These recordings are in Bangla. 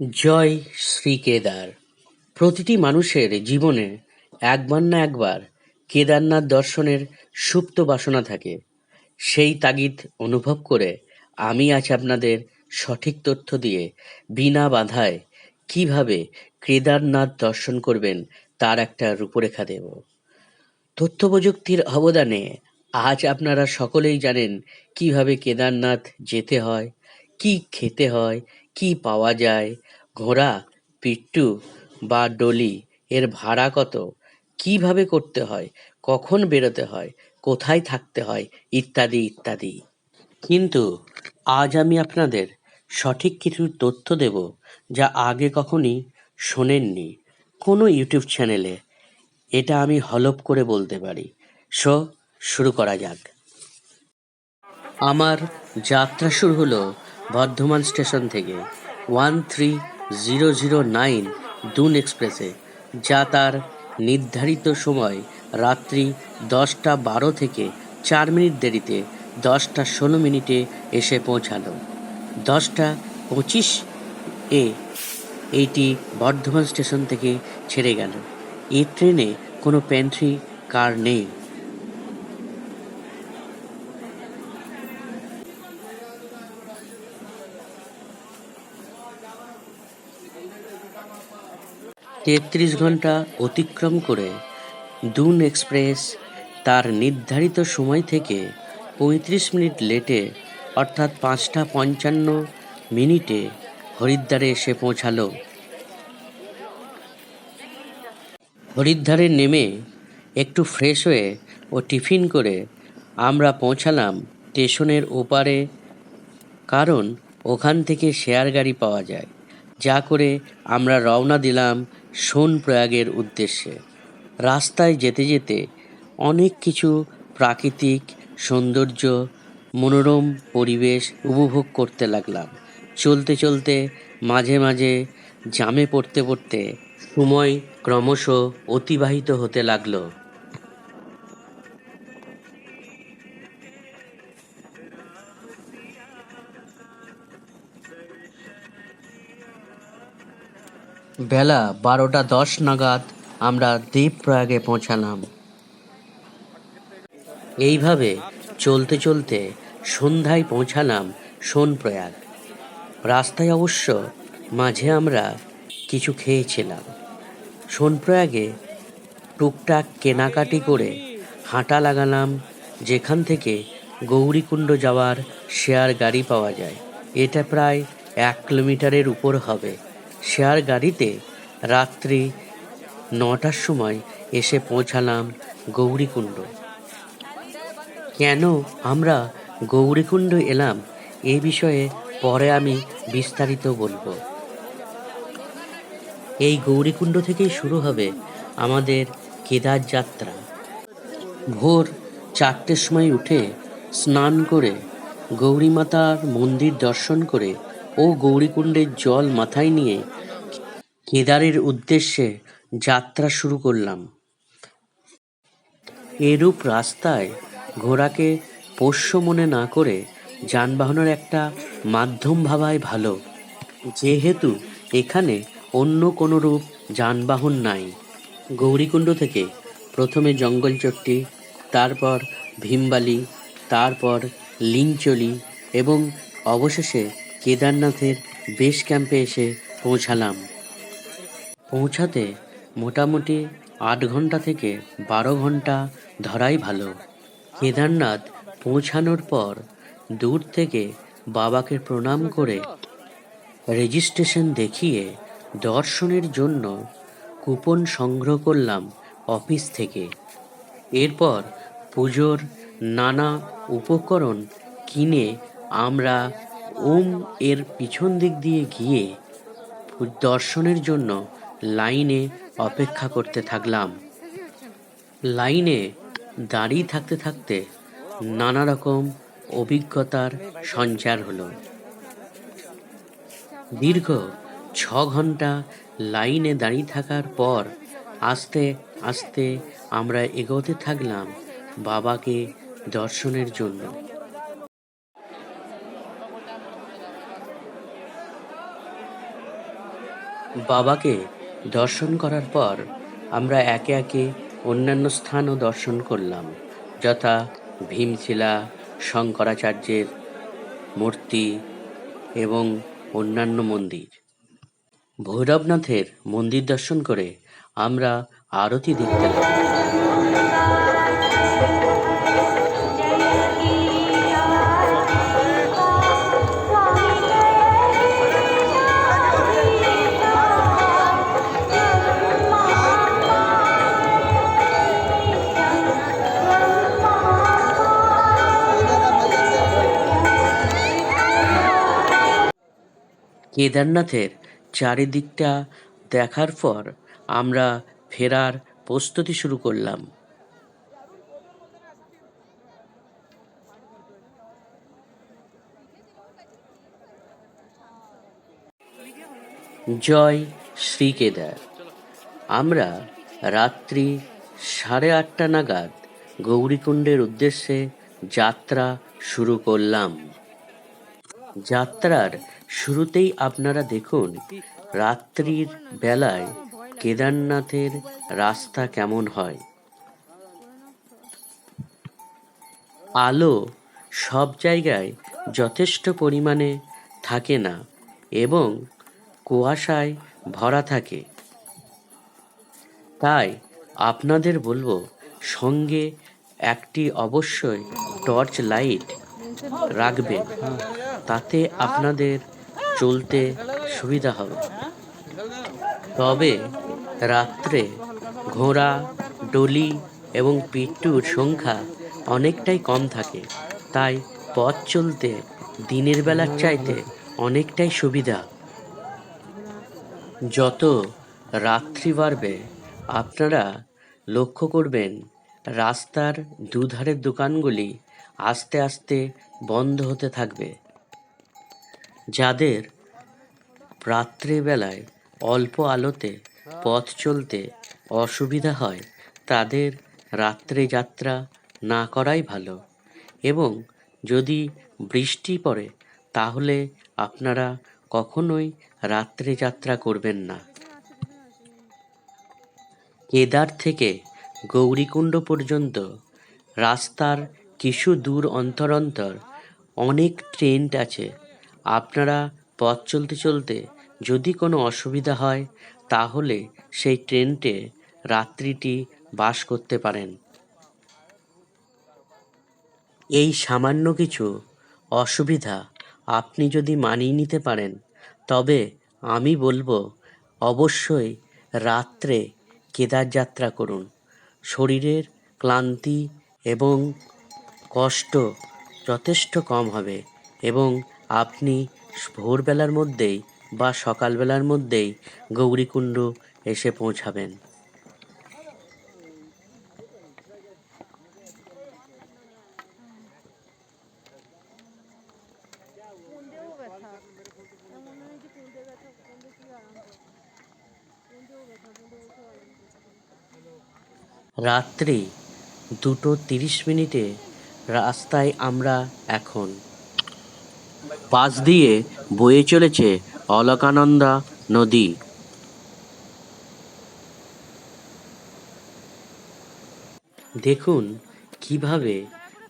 জয় শ্রী কেদার। প্রতিটি মানুষের জীবনে একবার না একবার কেদারনাথ দর্শনের সুপ্ত বাসনা থাকে। সেই তাগিদ অনুভব করে আমি আজ আপনাদের সঠিক তথ্য দিয়ে বিনা বাধায় কীভাবে কেদারনাথ দর্শন করবেন তার একটা রূপরেখা দেব। তথ্য প্রযুক্তির অবদানে আজ আপনারা সকলেই জানেন কীভাবে কেদারনাথ যেতে হয়, কি খেতে হয় কি পাওয়া যায়? ঘোড়া, পিট্টু বা ডলি, এর ভাড়া কত? কীভাবে করতে হয়? কখন বেরোতে হয়? কোথায় থাকতে হয়? ইত্যাদি ইত্যাদি। কিন্তু আজ আমি আপনাদের সঠিক কিছু তথ্য দেব যা আগে কখনই শোনেননি। কোনো ইউটিউব চ্যানেলে এটা আমি হলপ করে বলতে পারি। সো, শুরু করা যাক। আমার যাত্রা শুরু হলো বর্ধমান স্টেশন থেকে one three zero zero nine Doon এক্সপ্রেসে যা তার নির্ধারিত সময় রাত্রি দশটা বারো থেকে চার মিনিট দেরিতে দশটা ষোলো মিনিটে এসে পৌঁছালো। দশটা পঁচিশ এ এইটি বর্ধমান স্টেশন থেকে ছেড়ে গেল। এই ট্রেনে কোনো প্যান্ট্রি কার নেই। তেত্রিশ ঘণ্টা অতিক্রম করে দুন এক্সপ্রেস তার নির্ধারিত সময় থেকে পঁয়ত্রিশ মিনিট লেটে, অর্থাৎ পাঁচটা পঞ্চান্ন মিনিটে হরিদ্বারে এসে পৌঁছালো। হরিদ্বারে নেমে একটু ফ্রেশ হয়ে ও টিফিন করে আমরা পৌঁছালাম স্টেশনের ওপারে, কারণ ওখান থেকে শেয়ার গাড়ি পাওয়া যায়। যা করে আমরা রওনা দিলাম সোনপ্রয়াগের উদ্দেশ্যে। রাস্তায় যেতে যেতে অনেক কিছু প্রাকৃতিক সৌন্দর্য, মনোরম পরিবেশ উপভোগ করতে লাগলাম। চলতে চলতে মাঝে মাঝে জামে পড়তে পড়তে সময় ক্রমশ অতিবাহিত হতে লাগল। বেলা বারোটা দশ নাগাদ আমরা দেবপ্রয়াগে পৌঁছালাম। এইভাবে চলতে চলতে সন্ধ্যায় পৌঁছালাম সোনপ্রয়াগ। রাস্তায় অবশ্য মাঝে আমরা কিছু খেয়েছিলাম। সোনপ্রয়াগে টুকটাক কেনাকাটি করে হাঁটা লাগালাম, যেখান থেকে গৌরীকুণ্ড যাওয়ার শেয়ার গাড়ি পাওয়া যায়। এটা প্রায় এক কিলোমিটারের উপর হবে। শেয়ার গাড়িতে রাত্রি নটার সময় এসে পৌঁছালাম গৌরীকুণ্ড। কেন আমরা গৌরীকুণ্ড এলাম এ বিষয়ে পরে আমি বিস্তারিত বলব। এই গৌরীকুণ্ড থেকেই শুরু হবে আমাদের কেদার যাত্রা। ভোর চারটের সময় উঠে স্নান করে গৌরী মাতার মন্দির দর্শন করে ও গৌরীকুণ্ডের জল মাথায় নিয়ে কেদারের উদ্দেশ্যে যাত্রা শুরু করলাম। এরূপ রাস্তায় ঘোড়াকে পোষ্য মনে না করে যানবাহনের একটা মাধ্যম ভাবাই ভালো। যেহেতু এখানে অন্য কোনো রূপ যানবাহন নাই। গৌরীকুণ্ড থেকে প্রথমে জঙ্গলচট্টি তারপর ভীমবালি, তারপর লিঞ্চলি এবং অবশেষে কেদারনাথের বেস ক্যাম্পে এসে পৌঁছালাম। পৌঁছাতে মোটামুটি আট ঘণ্টা থেকে বারো ঘণ্টা ধরাই ভালো। কেদারনাথ পৌঁছানোর পর দূর থেকে বাবাকে প্রণাম করে রেজিস্ট্রেশন দেখিয়ে দর্শনের জন্য কুপন সংগ্রহ করলাম অফিস থেকে। এরপর পুজোর নানা উপকরণ কিনে আমরা ওম এর পিছন দিক দিয়ে গিয়ে দর্শনের জন্য লাইনে অপেক্ষা করতে থাকলাম। লাইনে দাঁড়িয়ে থাকতে থাকতে নানা রকম অভিজ্ঞতার সঞ্চার হলো। দীর্ঘ ছ ঘণ্টা লাইনে দাঁড়িয়ে থাকার পর আস্তে আস্তে আমরা এগোতে থাকলাম বাবাকে দর্শনের জন্য। বাবাকে দর্শন করার পর আমরা একে একে অন্যান্য স্থানও দর্শন করলাম, যথা ভীমশিলা, শঙ্করাচার্যের মূর্তি এবং অন্যান্য মন্দির। ভৈরবনাথের মন্দির দর্শন করে আমরা আরতি দেখতে লাগলাম। কেদারনাথের চারিদিকটা দেখার পর আমরা ফেরার প্রস্তুতি শুরু করলাম। জয় শ্রী কেদার। আমরা রাত্রি সাড়ে আটটা নাগাদ গৌরীকুণ্ডের উদ্দেশ্যে যাত্রা শুরু করলাম। যাত্রার শুরুতেই আপনারা দেখুন, রাত্রির বেলায় কেদারনাথের রাস্তা কেমন হয়। আলো সব জায়গায় যথেষ্ট পরিমাণে থাকে না এবং কুয়াশায় ভরা থাকে। তাই আপনাদের বলব, সঙ্গে একটি অবশ্যই টর্চ লাইট রাখবেন। তাতে আপনাদের চলতে সুবিধা হবে। তবে রাত্রে ঘোড়া, ডলি এবং পিট্টুর সংখ্যা অনেকটাই কম থাকে। তাই পথ চলতে দিনের বেলার চাইতে অনেকটাই সুবিধা। যত রাত্রি বাড়বে, আপনারা লক্ষ্য করবেন, রাস্তার দুধারের দোকানগুলি আস্তে আস্তে বন্ধ হতে থাকবে। যাদের রাত্রিবেলায় অল্প আলোতে পথ চলতে অসুবিধা হয়, তাদের রাত্রে যাত্রা না করাই ভালো। এবং যদি বৃষ্টি পড়ে, তাহলে আপনারা কখনোই রাত্রে যাত্রা করবেন না। কেদার থেকে গৌরীকুণ্ড পর্যন্ত রাস্তার কিছু দূর অন্তর অন্তর অনেক ট্রেন আছে আপনারা পথ চলতে চলতে যদি কোনো অসুবিধা হয়, তাহলে সেই ট্রেনটে রাত্রিটি বাস করতে পারেন। এই সামান্য কিছু অসুবিধা আপনি যদি মানিয়ে নিতে পারেন, তবে আমি বলব অবশ্যই রাত্রে কেদার যাত্রা করুন। শরীরের ক্লান্তি এবং কষ্ট যথেষ্ট কম হবে এবং আপনি ভোরবেলার মধ্যেই বা সকালবেলার মধ্যেই গৌরীকুণ্ড এসে পৌঁছাবেন। রাত্রি দুটো তিরিশ মিনিটে রাস্তায় আমরা এখন। পাশ দিয়ে বয়ে চলেছে অলকানন্দা নদী। দেখুন কীভাবে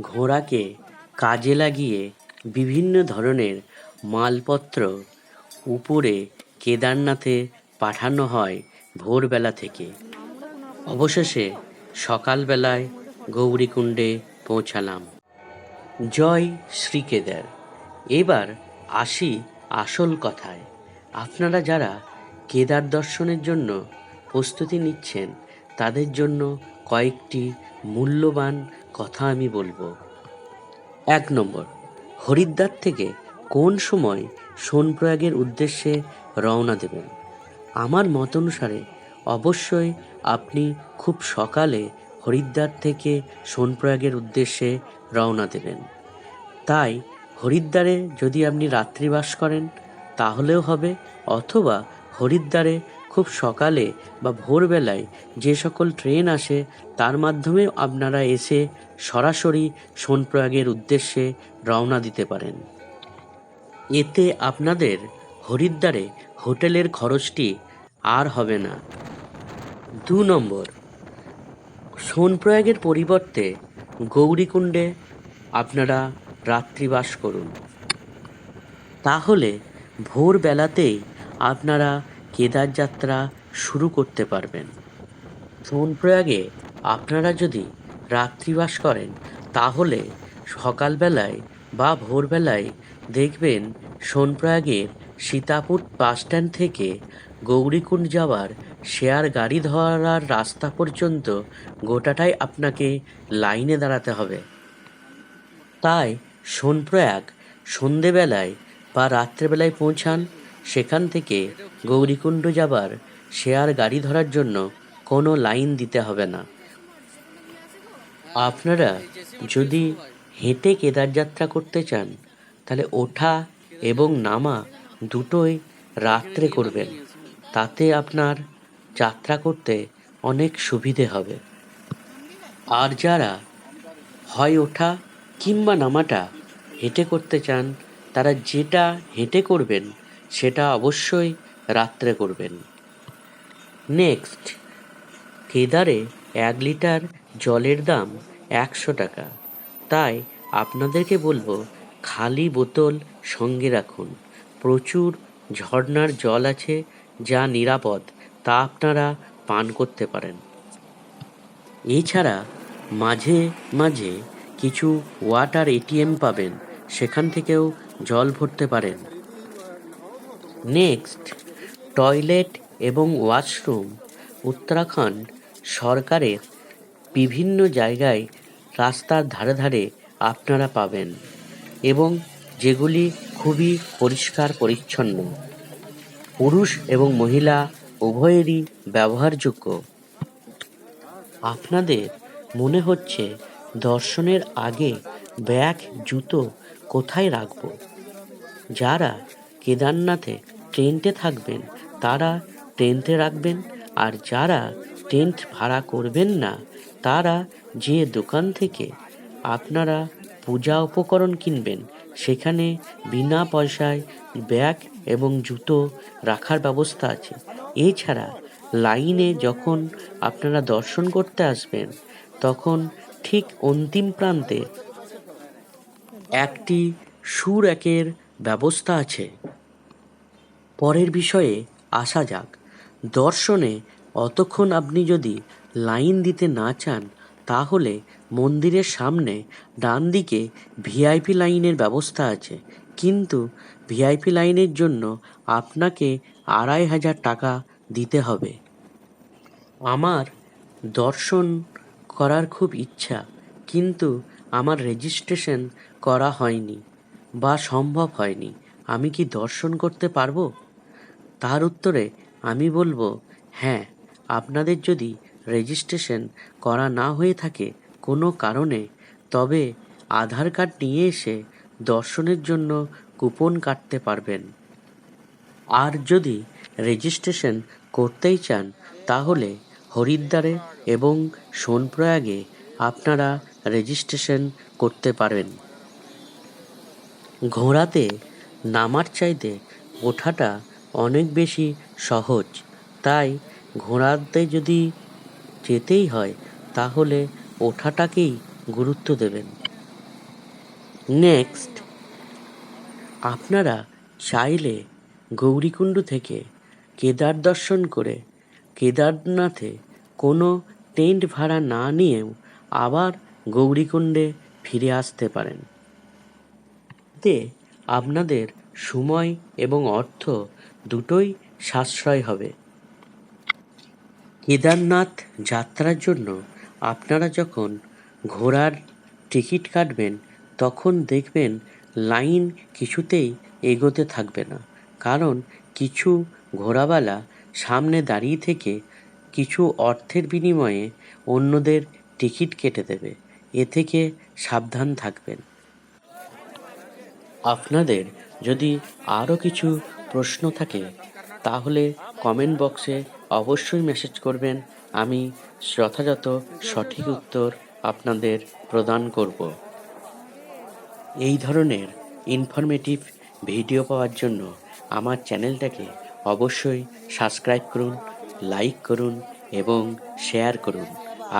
ঘোড়াকে কাজে লাগিয়ে বিভিন্ন ধরনের মালপত্র উপরে কেদারনাথে পাঠানো হয় ভোরবেলা থেকে। অবশেষে সকালবেলায় গৌরীকুণ্ডে পৌঁছালাম। জয় শ্রী কেদার এবার আসি আসল কথায়। আপনারা যারা কেদার দর্শনের জন্য প্রস্তুতি নিচ্ছেন, তাদের জন্য কয়েকটি মূল্যবান কথা আমি বলব। এক নম্বর, হরিদ্বার থেকে কোন সময় সোনপ্রয়াগের উদ্দেশ্যে রওনা দেবেন? আমার মত অনুসারে অবশ্যই আপনি খুব সকালে হরিদ্বার থেকে সোনপ্রয়াগের উদ্দেশ্যে রওনা দেবেন। তাই হরিদ্বারে যদি আপনি রাত্রিবাস করেন, তাহলেও হবে। অথবা হরিদ্বারে খুব সকালে বা ভোরবেলায় যে সকল ট্রেন আসে, তার মাধ্যমে আপনারা এসে সরাসরি সোনপ্রয়াগের উদ্দেশ্যে রওনা দিতে পারেন। এতে আপনাদের হরিদ্বারে হোটেলের খরচটি আর হবে না। দু নম্বর, সোনপ্রয়াগের পরিবর্তে গৌরীকুণ্ডে আপনারা রাত্রিবাস করুন। তাহলে ভোরবেলাতেই আপনারা কেদার যাত্রা শুরু করতে পারবেন। সোনপ্রয়াগে আপনারা যদি রাত্রিবাস করেন, তাহলে সকালবেলায় বা ভোরবেলায় দেখবেন সোনপ্রয়াগের সীতাপুর বাসস্ট্যান্ড থেকে গৌরীকুণ্ড যাওয়ার শেয়ার গাড়ি ধরার রাস্তা পর্যন্ত গোটাটাই আপনাকে লাইনে দাঁড়াতে হবে। তাই সোনপ্রয়াগ সন্ধেবেলায় বা রাত্রেবেলায় পৌঁছান, সেখান থেকে গৌরীকুণ্ড যাবার শেয়ার গাড়ি ধরার জন্য কোনো লাইন দিতে হবে না। আপনারা যদি হেঁটে কেদার যাত্রা করতে চান, তাহলে ওঠা এবং নামা দুটোই রাত্রে করবেন। তাতে আপনার যাত্রা করতে অনেক সুবিধে হবে। আর যারা হয় ওঠা কিংবা নামাটা হেঁটে করতে চান, তারা যেটা হেঁটে করবেন, সেটা অবশ্যই রাত্রে করবেন। নেক্সট, কেদারে এক লিটার জলের দাম একশো টাকা। তাই আপনাদেরকে বলব, খালি বোতল সঙ্গে রাখুন। প্রচুর ঝর্নার জল আছে যা নিরাপদ, তা আপনারা পান করতে পারেন। এছাড়া মাঝে মাঝে কিছু ওয়াটার এটিএম পাবেন। সেখান থেকেও জল ভরতে পারেন। নেক্সট, টয়লেট এবং ওয়াশরুম, উত্তরাখণ্ড সরকারের বিভিন্ন জায়গায় রাস্তার ধারে ধারে আপনারা পাবেন এবং যেগুলি খুবই পরিষ্কার পরিচ্ছন্ন। পুরুষ এবং মহিলা উভয়েরই ব্যবহারযোগ্য। আপনাদের মনে হচ্ছে দর্শনের আগে ব্যাগ, জুতো কোথায় রাখব? যারা কেদারনাথে টেন্টে থাকবেন, তারা টেন্টে রাখবেন, আর যারা টেন্ট ভাড়া করবেন না, তারা যে দোকান থেকে আপনারা পূজা উপকরণ কিনবেন, সেখানে বিনা পয়সায় ব্যাগ এবং জুতো রাখার ব্যবস্থা আছে। এছাড়া লাইনে যখন আপনারা দর্শন করতে আসবেন, তখন ঠিক অন্তিম প্রান্তে একটি সুর একের ব্যবস্থা আছে। পরের বিষয়ে আসা যাক। দর্শনে অতক্ষণ আপনি যদি লাইন দিতে না চান, তাহলে মন্দিরের সামনে ডান দিকে ভিআইপি লাইনের ব্যবস্থা আছে। কিন্তু ভিআইপি লাইনের জন্য আপনাকে আড়াই হাজার টাকা দিতে হবে। আমার দর্শন করার খুব ইচ্ছা, কিন্তু আমার রেজিস্ট্রেশন করা হয়নি বা সম্ভব হয়নি। আমি কি দর্শন করতে পারব? তার উত্তরে আমি বলব হ্যাঁ আপনাদের যদি রেজিস্ট্রেশন করা না হয়ে থাকে কোনো কারণে, তবে আধার কার্ড নিয়ে এসে দর্শনের জন্য কুপন কাটতে পারবেন। আর যদি রেজিস্ট্রেশন করতেই চান, তাহলে হরিদ্বারে এবং সোনপ্রয়াগে আপনারা রেজিস্ট্রেশন করতে পারেন ঘোড়াতে নামার চাইতে ওঠাটা অনেক বেশি সহজ। তাই ঘোড়াতে যদি যেতেই হয়, তাহলে ওঠাটাকেই গুরুত্ব দেবেন। নেক্সট, আপনারা চাইলে গৌরীকুণ্ড থেকে কেদার দর্শন করে কেদারনাথে কোনো টেন্ট ভাড়া না নিয়েও আবার গৌরীকুণ্ডে ফিরে আসতে পারেন। এতে আপনাদের সময় এবং অর্থ দুটোই সাশ্রয় হবে। কেদারনাথ যাত্রার জন্য আপনারা যখন ঘোড়ার টিকিট কাটবেন, তখন দেখবেন লাইন কিছুতেই এগোতে থাকবে না। কারণ কিছু ঘোড়াওয়ালা সামনে দাঁড়িয়ে থেকে কিছু অর্থের বিনিময়ে অন্যদের টিকিট কেটে দেবে। এ থেকে সাবধান থাকবেন। আপনাদের যদি আরও কিছু প্রশ্ন থাকে, তাহলে কমেন্ট বক্সে অবশ্যই মেসেজ করবেন। আমি যথাযথ সঠিক উত্তর আপনাদের প্রদান করব। এই ধরনের ইনফরমেটিভ ভিডিও পাওয়ার জন্য আমার চ্যানেলটাকে অবশ্যই সাবস্ক্রাইব করুন লাইক করুন এবং শেয়ার করুন।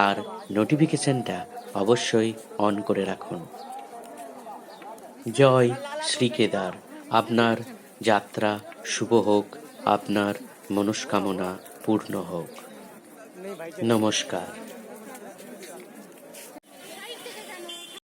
আর নোটিফিকেশনটা অবশ্যই অন করে রাখুন। জয় শ্রী কেদার। আপনার যাত্রা শুভ হোক আপনার মনস্কামনা পূর্ণ হোক। নমস্কার।